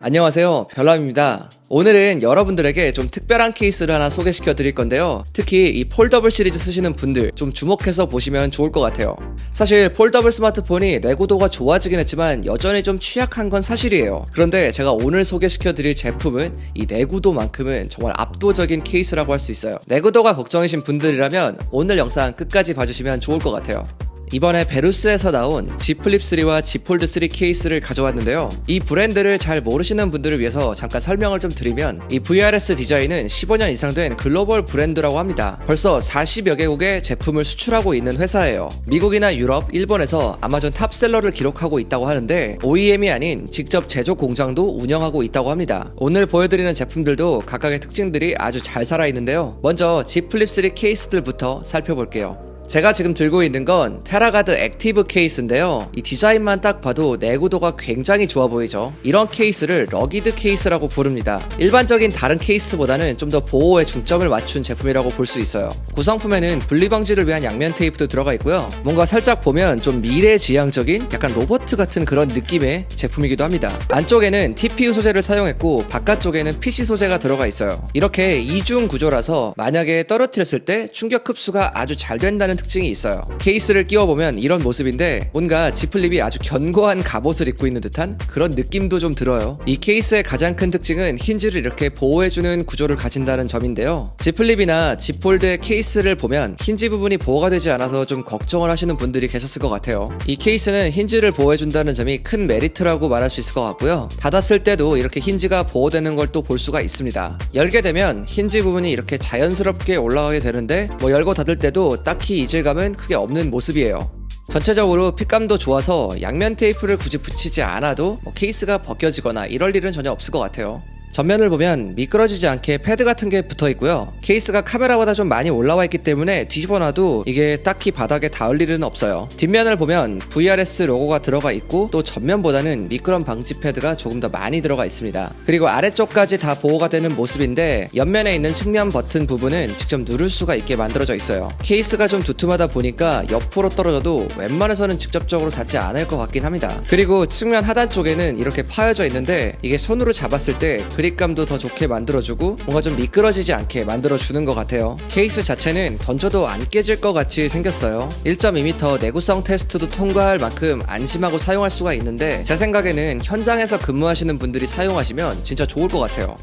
안녕하세요. 별남입니다. 오늘은 여러분들에게 좀 특별한 케이스를 하나 소개시켜 드릴 건데요. 특히 이 폴더블 시리즈 쓰시는 분들 좀 주목해서 보시면 좋을 것 같아요. 사실 폴더블 스마트폰이 내구도가 좋아지긴 했지만 여전히 좀 취약한 건 사실이에요. 그런데 제가 오늘 소개시켜 드릴 제품은 이 내구도만큼은 정말 압도적인 케이스라고 할 수 있어요. 내구도가 걱정이신 분들이라면 오늘 영상 끝까지 봐주시면 좋을 것 같아요. 이번에 베루스에서 나온 G 플립 3와 G 폴드 3 케이스를 가져왔는데요. 이 브랜드를 잘 모르시는 분들을 위해서 잠깐 설명을 좀 드리면 이 VRS 디자인은 15년 이상 된 글로벌 브랜드라고 합니다. 벌써 40여 개국에 제품을 수출하고 있는 회사예요. 미국이나 유럽, 일본에서 아마존 탑셀러를 기록하고 있다고 하는데 OEM이 아닌 직접 제조 공장도 운영하고 있다고 합니다. 오늘 보여드리는 제품들도 각각의 특징들이 아주 잘 살아있는데요. 먼저 G 플립 3 케이스들부터 살펴볼게요. 제가 지금 들고 있는 건 테라가드 액티브 케이스인데요. 이 디자인만 딱 봐도 내구도가 굉장히 좋아 보이죠. 이런 케이스를 러기드 케이스라고 부릅니다. 일반적인 다른 케이스보다는 좀 더 보호에 중점을 맞춘 제품이라고 볼 수 있어요. 구성품에는 분리 방지를 위한 양면 테이프도 들어가 있고요. 뭔가 살짝 보면 좀 미래지향적인 약간 로버트 같은 그런 느낌의 제품이기도 합니다. 안쪽에는 TPU 소재를 사용했고 바깥쪽에는 PC 소재가 들어가 있어요. 이렇게 이중 구조라서 만약에 떨어뜨렸을 때 충격 흡수가 아주 잘 된다는 특징이 있어요. 케이스를 끼워보면 이런 모습인데 뭔가 지플립이 아주 견고한 갑옷을 입고 있는 듯한 그런 느낌도 좀 들어요. 이 케이스의 가장 큰 특징은 힌지를 이렇게 보호해주는 구조를 가진다는 점인데요. 지플립이나 지폴드의 케이스를 보면 힌지 부분이 보호가 되지 않아서 좀 걱정을 하시는 분들이 계셨을 것 같아요. 이 케이스는 힌지를 보호해준다는 점이 큰 메리트라고 말할 수 있을 것 같고요. 닫았을 때도 이렇게 힌지가 보호되는 걸 또 볼 수가 있습니다. 열게 되면 힌지 부분이 이렇게 자연스럽게 올라가게 되는데 뭐 열고 닫을 때도 딱히 이질감은 크게 없는 모습이에요. 전체적으로 핏감도 좋아서 양면 테이프를 굳이 붙이지 않아도 뭐 케이스가 벗겨지거나 이럴 일은 전혀 없을 것 같아요. 전면을 보면 미끄러지지 않게 패드 같은 게 붙어 있고요. 케이스가 카메라보다 좀 많이 올라와 있기 때문에 뒤집어 놔도 이게 딱히 바닥에 닿을 일은 없어요. 뒷면을 보면 VRS 로고가 들어가 있고 또 전면보다는 미끄럼 방지 패드가 조금 더 많이 들어가 있습니다. 그리고 아래쪽까지 다 보호가 되는 모습인데 옆면에 있는 측면 버튼 부분은 직접 누를 수가 있게 만들어져 있어요. 케이스가 좀 두툼하다 보니까 옆으로 떨어져도 웬만해서는 직접적으로 닿지 않을 것 같긴 합니다. 그리고 측면 하단 쪽에는 이렇게 파여져 있는데 이게 손으로 잡았을 때 그립감도 더 좋게 만들어주고 뭔가 좀 미끄러지지 않게 만들어주는 것 같아요. 케이스 자체는 던져도 안 깨질 것 같이 생겼어요. 1.2m 내구성 테스트도 통과할 만큼 안심하고 사용할 수가 있는데 제 생각에는 현장에서 근무하시는 분들이 사용하시면 진짜 좋을 것 같아요.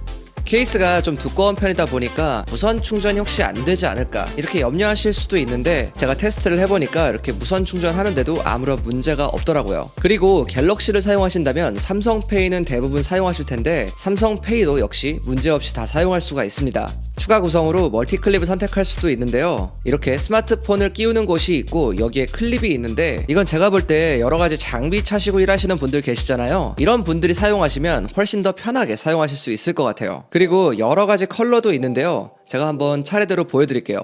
케이스가 좀 두꺼운 편이다 보니까 무선 충전이 혹시 안 되지 않을까 이렇게 염려하실 수도 있는데 제가 테스트를 해보니까 이렇게 무선 충전하는데도 아무런 문제가 없더라고요. 그리고 갤럭시를 사용하신다면 삼성페이는 대부분 사용하실 텐데 삼성페이도 역시 문제없이 다 사용할 수가 있습니다. 추가 구성으로 멀티 클립을 선택할 수도 있는데요. 이렇게 스마트폰을 끼우는 곳이 있고 여기에 클립이 있는데 이건 제가 볼 때 여러 가지 장비 차시고 일하시는 분들 계시잖아요. 이런 분들이 사용하시면 훨씬 더 편하게 사용하실 수 있을 것 같아요. 그리고 여러 가지 컬러도 있는데요. 제가 한번 차례대로 보여드릴게요.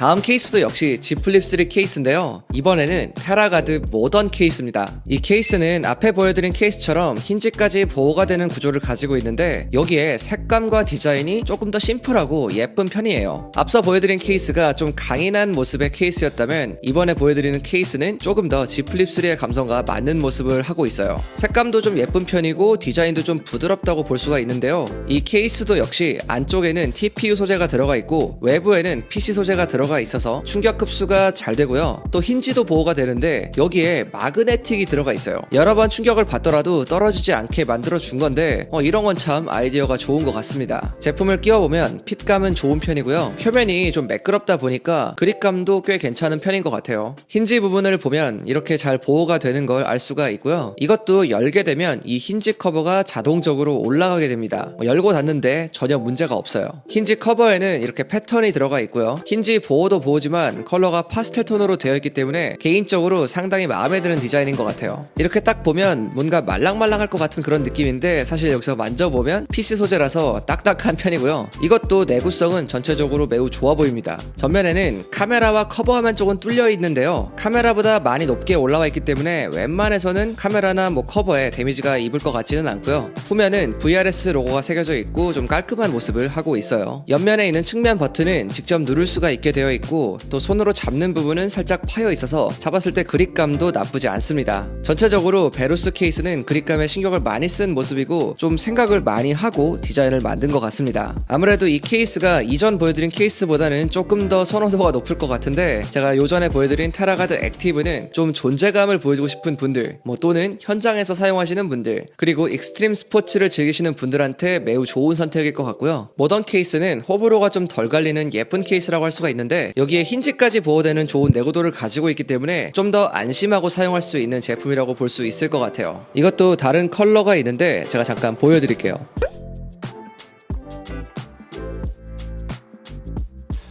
다음 케이스도 역시 G 플립 3 케이스인데요. 이번에는 테라가드 모던 케이스입니다. 이 케이스는 앞에 보여드린 케이스처럼 힌지까지 보호가 되는 구조를 가지고 있는데 여기에 색감과 디자인이 조금 더 심플하고 예쁜 편이에요. 앞서 보여드린 케이스가 좀 강인한 모습의 케이스였다면 이번에 보여드리는 케이스는 조금 더 G 플립 3의 감성과 맞는 모습을 하고 있어요. 색감도 좀 예쁜 편이고 디자인도 좀 부드럽다고 볼 수가 있는데요. 이 케이스도 역시 안쪽에는 TPU 소재가 들어가 있고 외부에는 PC 소재가 들어가 있어서 충격 흡수가 잘 되고요. 또 힌지도 보호가 되는데 여기에 마그네틱이 들어가 있어요. 여러 번 충격을 받더라도 떨어지지 않게 만들어 준 건데 어, 이런 건 참 아이디어가 좋은 것 같습니다. 제품을 끼워보면 핏감은 좋은 편이고요. 표면이 좀 매끄럽다 보니까 그립감도 꽤 괜찮은 편인 것 같아요. 힌지 부분을 보면 이렇게 잘 보호가 되는 걸 알 수가 있고요. 이것도 열게 되면 이 힌지 커버가 자동적으로 올라가게 됩니다. 뭐 열고 닫는데 전혀 문제가 없어요. 힌지 커버에는 이렇게 패턴이 들어가 있고요. 힌지 보호 도 보호지만 컬러가 파스텔 톤으로 되어 있기 때문에 개인적으로 상당히 마음에 드는 디자인인 것 같아요. 이렇게 딱 보면 뭔가 말랑말랑할 것 같은 그런 느낌인데 사실 여기서 만져보면 PC 소재라서 딱딱한 편이고요. 이것도 내구성은 전체적으로 매우 좋아 보입니다. 전면에는 카메라와 커버화면 쪽은 뚫려 있는데요. 카메라보다 많이 높게 올라와 있기 때문에 웬만해서는 카메라나 뭐 커버에 데미지가 입을 것 같지는 않고요. 후면은 VRS 로고가 새겨져 있고 좀 깔끔한 모습을 하고 있어요. 옆면에 있는 측면 버튼은 직접 누를 수가 있게 되어 되어 있고 또 손으로 잡는 부분은 살짝 파여 있어서 잡았을 때 그립감도 나쁘지 않습니다. 전체적으로 베루스 케이스는 그립감에 신경을 많이 쓴 모습이고 좀 생각을 많이 하고 디자인을 만든 것 같습니다. 아무래도 이 케이스가 이전 보여드린 케이스보다는 조금 더 선호도가 높을 것 같은데 제가 요전에 보여드린 테라가드 액티브는 좀 존재감을 보여주고 싶은 분들 뭐 또는 현장에서 사용하시는 분들 그리고 익스트림 스포츠를 즐기시는 분들한테 매우 좋은 선택일 것 같고요. 모던 케이스는 호불호가 좀 덜 갈리는 예쁜 케이스라고 할 수가 있는데 여기에 힌지까지 보호되는 좋은 내구도를 가지고 있기 때문에 좀 더 안심하고 사용할 수 있는 제품이라고 볼 수 있을 것 같아요. 이것도 다른 컬러가 있는데 제가 잠깐 보여드릴게요.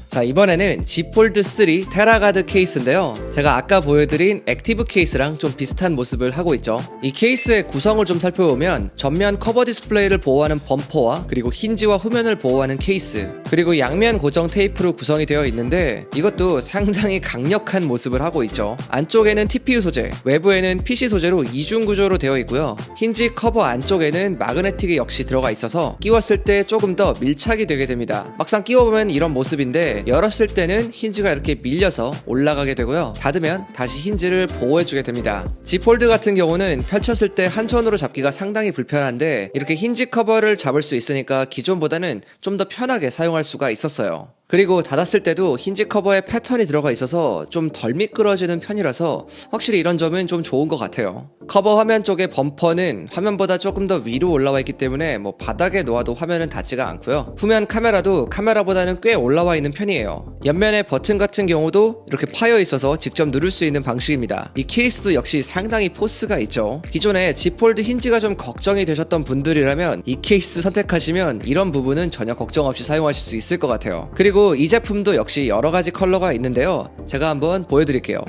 자 이번에는 G 폴드 3 테라가드 케이스인데요. 제가 아까 보여드린 액티브 케이스랑 좀 비슷한 모습을 하고 있죠. 이 케이스의 구성을 좀 살펴보면 전면 커버 디스플레이를 보호하는 범퍼와 그리고 힌지와 후면을 보호하는 케이스 그리고 양면 고정 테이프로 구성이 되어 있는데 이것도 상당히 강력한 모습을 하고 있죠. 안쪽에는 TPU 소재 외부에는 PC 소재로 이중 구조로 되어 있고요. 힌지 커버 안쪽에는 마그네틱이 역시 들어가 있어서 끼웠을 때 조금 더 밀착이 되게 됩니다. 막상 끼워보면 이런 모습인데 열었을 때는 힌지가 이렇게 밀려서 올라가게 되고요. 닫으면 다시 힌지를 보호해주게 됩니다. G폴드 같은 경우는 펼쳤을 때 한 손으로 잡기가 상당히 불편한데 이렇게 힌지 커버를 잡을 수 있으니까 기존보다는 좀 더 편하게 사용할 수가 있었어요. 그리고 닫았을 때도 힌지 커버에 패턴이 들어가 있어서 좀 덜 미끄러지는 편이라서 확실히 이런 점은 좀 좋은 것 같아요. 커버 화면 쪽의 범퍼는 화면보다 조금 더 위로 올라와 있기 때문에 뭐 바닥에 놓아도 화면은 닿지가 않고요. 후면 카메라도 카메라보다는 꽤 올라와 있는 편이에요. 옆면의 버튼 같은 경우도 이렇게 파여 있어서 직접 누를 수 있는 방식입니다. 이 케이스도 역시 상당히 포스가 있죠. 기존에 G 폴드 힌지가 좀 걱정이 되셨던 분들이라면 이 케이스 선택하시면 이런 부분은 전혀 걱정 없이 사용하실 수 있을 것 같아요. 그리고 이 제품도 역시 여러 가지 컬러가 있는데요. 제가 한번 보여드릴게요.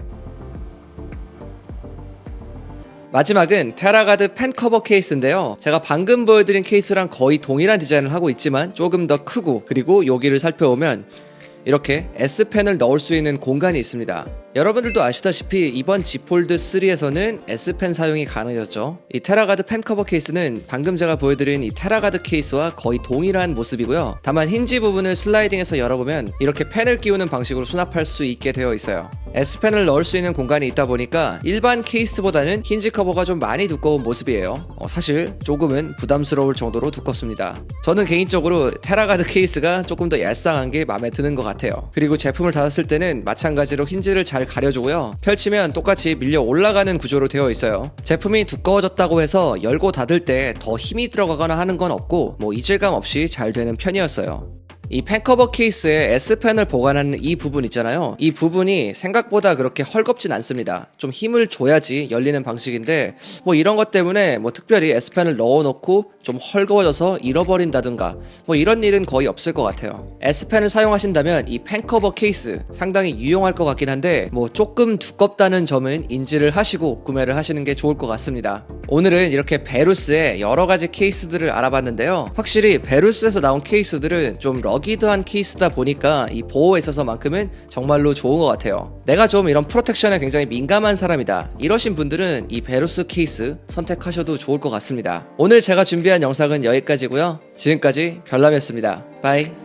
마지막은 테라가드 펜 커버 케이스인데요. 제가 방금 보여드린 케이스랑 거의 동일한 디자인을 하고 있지만 조금 더 크고 그리고 여기를 살펴보면 이렇게 S펜을 넣을 수 있는 공간이 있습니다. 여러분들도 아시다시피 이번 G 폴드 3에서는 S펜 사용이 가능해졌죠. 이 테라가드 펜 커버 케이스는 방금 제가 보여드린 이 테라가드 케이스와 거의 동일한 모습이고요. 다만 힌지 부분을 슬라이딩해서 열어보면 이렇게 펜을 끼우는 방식으로 수납할 수 있게 되어 있어요. S펜을 넣을 수 있는 공간이 있다 보니까 일반 케이스보다는 힌지 커버가 좀 많이 두꺼운 모습이에요. 어, 사실 조금은 부담스러울 정도로 두껍습니다. 저는 개인적으로 테라가드 케이스가 조금 더 얄쌍한 게 마음에 드는 것 같아요. 그리고 제품을 닫았을 때는 마찬가지로 힌지를 잘 가려주고요. 펼치면 똑같이 밀려 올라가는 구조로 되어 있어요. 제품이 두꺼워졌다고 해서 열고 닫을 때 더 힘이 들어가거나 하는 건 없고 뭐 이질감 없이 잘 되는 편이었어요. 이 펜커버 케이스에 S펜을 보관하는 이 부분 있잖아요. 이 부분이 생각보다 그렇게 헐겁진 않습니다. 좀 힘을 줘야지 열리는 방식인데 뭐 이런 것 때문에 뭐 특별히 S펜을 넣어놓고 좀 헐거워져서 잃어버린다든가 뭐 이런 일은 거의 없을 것 같아요. S펜을 사용하신다면 이 펜커버 케이스 상당히 유용할 것 같긴 한데 뭐 조금 두껍다는 점은 인지를 하시고 구매를 하시는 게 좋을 것 같습니다. 오늘은 이렇게 베루스의 여러 가지 케이스들을 알아봤는데요. 확실히 베루스에서 나온 케이스들은 좀 러 기드한 케이스다 보니까 이 보호에 있어서만큼은 정말로 좋은 것 같아요. 내가 좀 이런 프로텍션에 굉장히 민감한 사람이다. 이러신 분들은 이 베루스 케이스 선택하셔도 좋을 것 같습니다. 오늘 제가 준비한 영상은 여기까지고요. 지금까지 별남이었습니다. 바이.